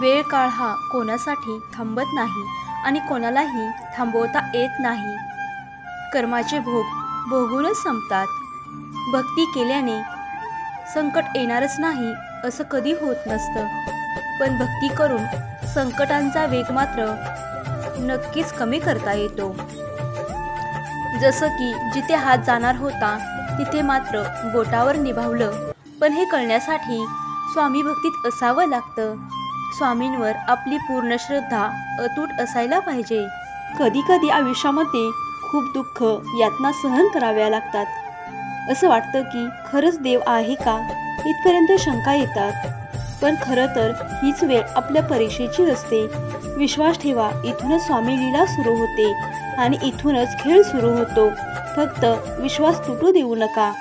वेळ काळ हा कोणासाठी थांबत नाही आणि कोणालाही थांबवता येत नाही. कर्माचे भोग भोगूनच संपतात. भक्ती केल्याने संकट येणारच नाही असं कधी होत नसतं. पण भक्ती करून संकटांचा वेग मात्र नक्कीच कमी करता येतो. जसं की जिथे हात जाणार होता तिथे मात्र बोटावर निभावलं. पण हे कळण्यासाठी स्वामी भक्तीत असावं लागतं. स्वामींवर आपली पूर्ण श्रद्धा अतूट असायला पाहिजे. कधी कधी आयुष्यामध्ये खूप दुःख यातना सहन कराव्या लागतात. असं वाटतं की खरंच देव आहे का? इथपर्यंत शंका येतात. पण खरं तर हीच वेळ आपल्या परीक्षेची असते. विश्वास ठेवा इथूनच स्वामी लीला सुरू होते आणि इथूनच खेळ सुरू होतो. फक्त विश्वास तुटू देऊ नका.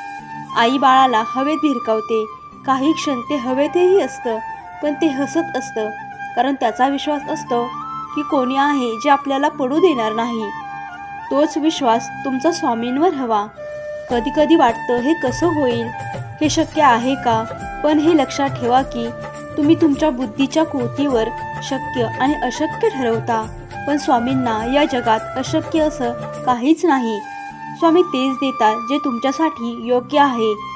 आई बाळाला हवेत भिरकावते. काही क्षण ते हवेतही असतं. पण ते हसत असतं. कारण त्याचा विश्वास असतो की कोणी आहे जे आपल्याला पडू देणार नाही. तोच विश्वास तुमचा स्वामींवर हवा. कधी कधी वाटतं हे कसं होईल? हे शक्य आहे का? पण हे लक्षात ठेवा की तुम्ही तुमच्या बुद्धीच्या कृतीवर शक्य आणि अशक्य ठरवता. पण स्वामींना या जगात अशक्य असं काहीच नाही. स्वामी तेच देतात जे तुमच्यासाठी योग्य आहे.